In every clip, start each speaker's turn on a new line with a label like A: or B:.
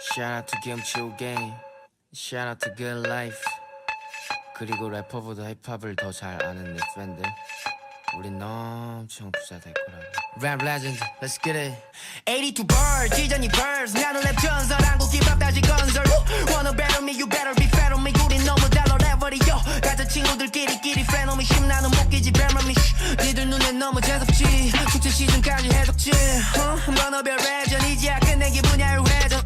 A: Shout out to 김치호 gang. Shout out to good life. 그리고 래퍼보다 힙합을 더 잘 아는 내 팬들. 우린 엄청 부자 될 거라고. Rap legend, let's get it.
B: 82 birds, 지전이 birds 나는 랩 전설 한국 힙합 다시 건설! Wanna battle me, you better be fair on me 우린 너무 달라 레버리요 가짜 친구들끼리끼리 friend on me 심나는 목기지 뱀람이 니들 눈엔 너무 재수없지 숙제 시즌까지 해독지 uh, 번호별 레전이지야 끝내기 분야의 회전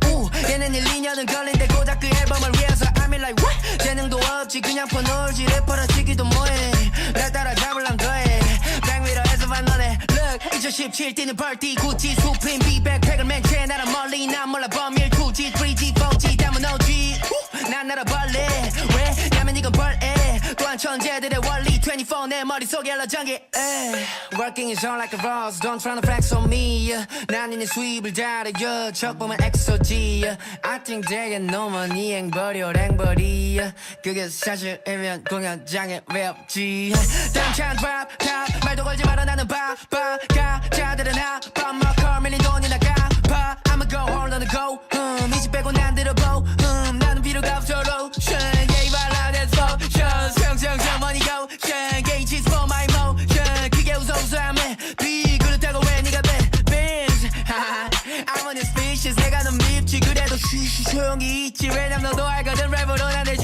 B: 우 얘는 1, 2년은 걸린데 고작 그 앨범을 위해서 I'm in like what? 재능도 없지 그냥 퍼놀지. 래퍼라 치기도 뭐해? 날 따라 잡을란 거해 백미러에서 만나네. Look 2017 뛰는 벌띠 구찌 수프림 비백팩을 맨채 나라 멀리. 난 몰라 범일 2G 3G 4G 담은 OG 우, 난 나라 벌레 왜냐면 이건 벌에 또한 천재들의 원리 24 내 머릿속에 러전기 Working is on like a rose Don't try to flex on me yeah. 난 이내 수입을 다려요 적 보면 엑소지 yeah. I think 되게 너만 이 행벌이 랭벌이 yeah. 그게 사실이면 공연장에 왜 없지 당찬 drop top 말도 걸지 마라 나는 바빠 가자들은 아빠 막걸 밀린 돈이나 갚아 I'ma go all on the go 넌 밉지 그래도 쉬쉬 소용이 있지. 왜냐면 너도 알거든 랩으로 지지